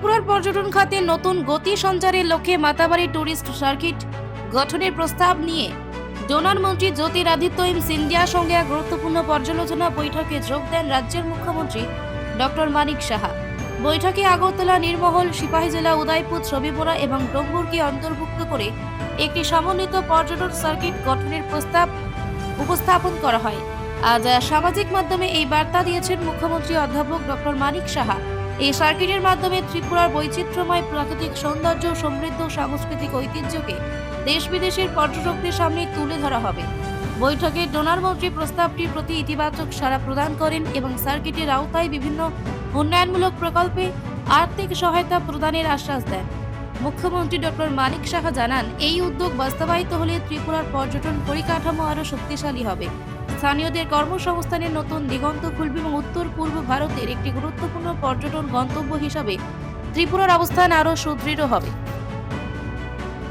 ত্রিপুরার পর্যটন খাতে নতুন গতি সঞ্চারের লক্ষ্যে মাতাবাড়ি ট্যুরিস্ট সার্কিট গঠনের প্রস্তাব নিয়ে ডোনার মন্ত্রী জ্যোতিরাদিত্য এম সিন্ধিয়ার সঙ্গে এক গুরুত্বপূর্ণ পর্যালোচনা বৈঠকে যোগ দেন রাজ্যের মুখ্যমন্ত্রী ডক্টর মানিক সাহা। বৈঠকে আগরতলা, নির্মহল, সিপাহী জেলা, উদয়পুর, ছবিপোড়া এবং ডোঙ্গুরকে অন্তর্ভুক্ত করে একটি সমন্বিত পর্যটন সার্কিট গঠনের প্রস্তাব উপস্থাপন করা হয়। আজ সামাজিক মাধ্যমে এই বার্তা দিয়েছেন মুখ্যমন্ত্রী অধ্যাপক ডক্টর মানিক সাহা। এই সার্কিটের মাধ্যমে ত্রিপুরার বৈচিত্র্যময় প্রাকৃতিক সৌন্দর্য, সমৃদ্ধ সাংস্কৃতিক ঐতিহ্যকে দেশ বিদেশের পর্যটকদের সামনে তুলে ধরা হবে। বৈঠকে ডোনার মন্ত্রী প্রস্তাবটির প্রতি ইতিবাচক সাড়া প্রদান করেন এবং সার্কিটের আওতায় বিভিন্ন উন্নয়নমূলক প্রকল্পে আর্থিক সহায়তা প্রদানের আশ্বাস দেন। মুখ্যমন্ত্রী ডক্টর মানিক সাহা জানান, এই উদ্যোগ বাস্তবায়িত হলে ত্রিপুরার পর্যটন পরিকাঠামো আরও শক্তিশালী হবে। স্থানীয়দের কর্মসংস্থানের নতুন দিগন্ত খুলবে এবং উত্তর পূর্ব ভারতের একটি গুরুত্বপূর্ণ পর্যটন গন্তব্য হিসাবে ত্রিপুরার অবস্থান আরও সুদৃঢ় হবে।